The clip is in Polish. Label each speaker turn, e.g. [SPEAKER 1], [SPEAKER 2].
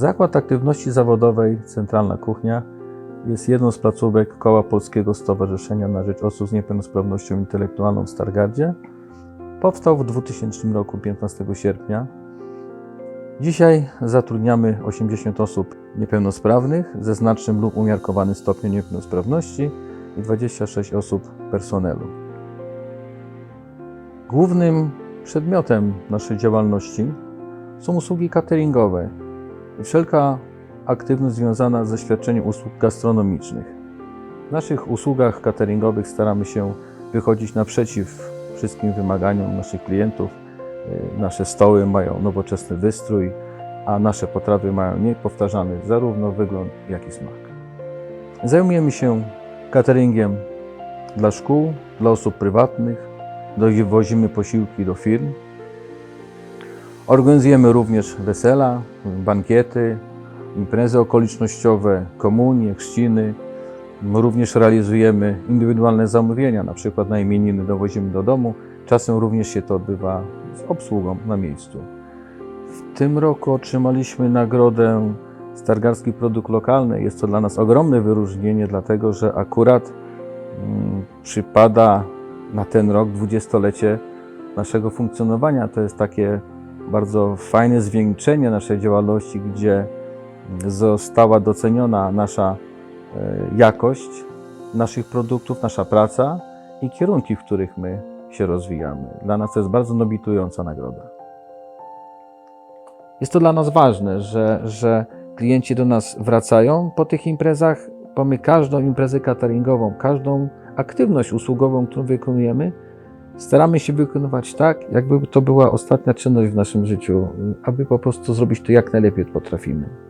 [SPEAKER 1] Zakład Aktywności Zawodowej Centralna Kuchnia jest jedną z placówek Koła Polskiego Stowarzyszenia na Rzecz Osób z Niepełnosprawnością Intelektualną w Stargardzie. Powstał w 2000 roku 15 sierpnia. Dzisiaj zatrudniamy 80 osób niepełnosprawnych ze znacznym lub umiarkowanym stopniem niepełnosprawności i 26 osób personelu. Głównym przedmiotem naszej działalności są usługi cateringowe wszelka aktywność związana ze świadczeniem usług gastronomicznych. W naszych usługach cateringowych staramy się wychodzić naprzeciw wszystkim wymaganiom naszych klientów. Y, Nasze stoły mają nowoczesny wystrój, a nasze potrawy mają niepowtarzany zarówno wygląd, jak i smak. Zajmujemy się cateringiem dla szkół, dla osób prywatnych, dowozimy posiłki do firm. Organizujemy również wesela, bankiety, imprezy okolicznościowe, komunie, chrzciny. Również realizujemy indywidualne zamówienia, na przykład na imieniny dowozimy do domu. Czasem również się to odbywa z obsługą na miejscu. W tym roku otrzymaliśmy nagrodę Stargardzki Produkt Lokalny. Jest to dla nas ogromne wyróżnienie, dlatego że akurat mm, przypada na ten rok dwudziestolecie naszego funkcjonowania. To jest takie bardzo fajne zwieńczenie naszej działalności, gdzie została doceniona nasza e, jakość naszych produktów, nasza praca i kierunki, w których my się rozwijamy. Dla nas to jest bardzo nobitująca nagroda. Jest to dla nas ważne, że, że klienci do nas wracają po tych imprezach, bo my każdą imprezę cateringową, każdą aktywność usługową, którą wykonujemy, staramy się wykonywać tak, jakby to była ostatnia czynność w naszym życiu, aby po prostu zrobić to jak najlepiej potrafimy.